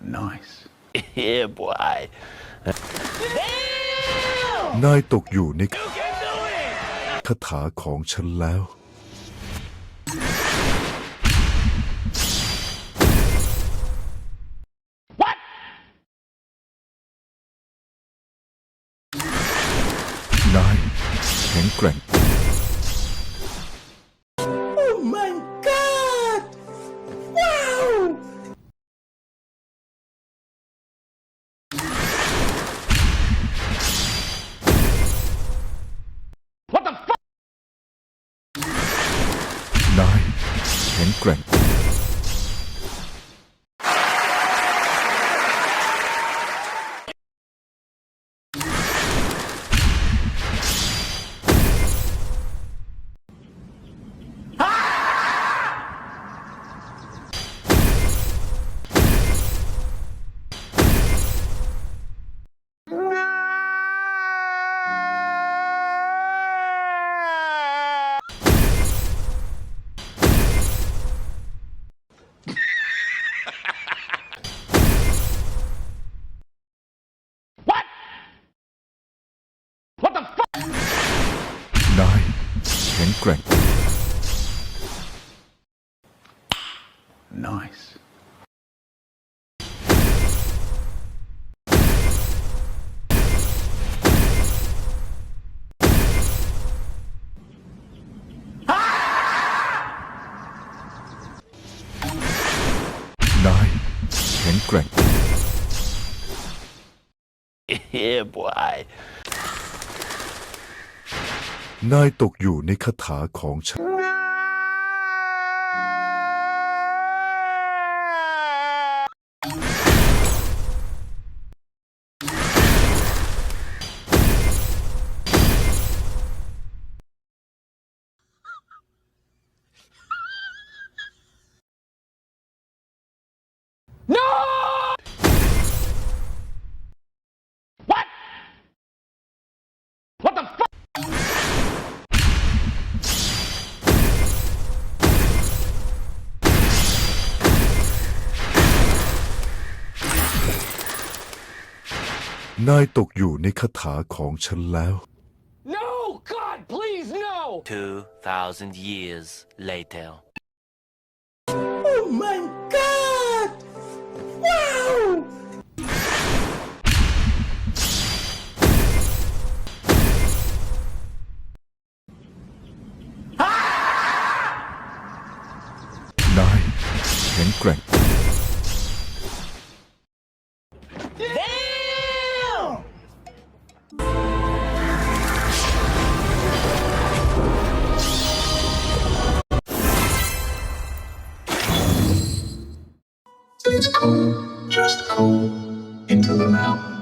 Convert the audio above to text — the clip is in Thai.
Nice. yeah, boy. นายตกอยู่ในคาถาของฉันแล้ว นายแข็งแกร่ง แข็งแกร่งนายแข็งแกร่ง Nice. แข็งแกร่ง yeah, boy. นายตกอยู่ในคาถาของฉัน นายตกอยู่ในคาถาของฉันแล้ว No! God, please, no! 2,000 years later. Oh นายแข็งแกร่ง It's cool, just cool, into the. Nice.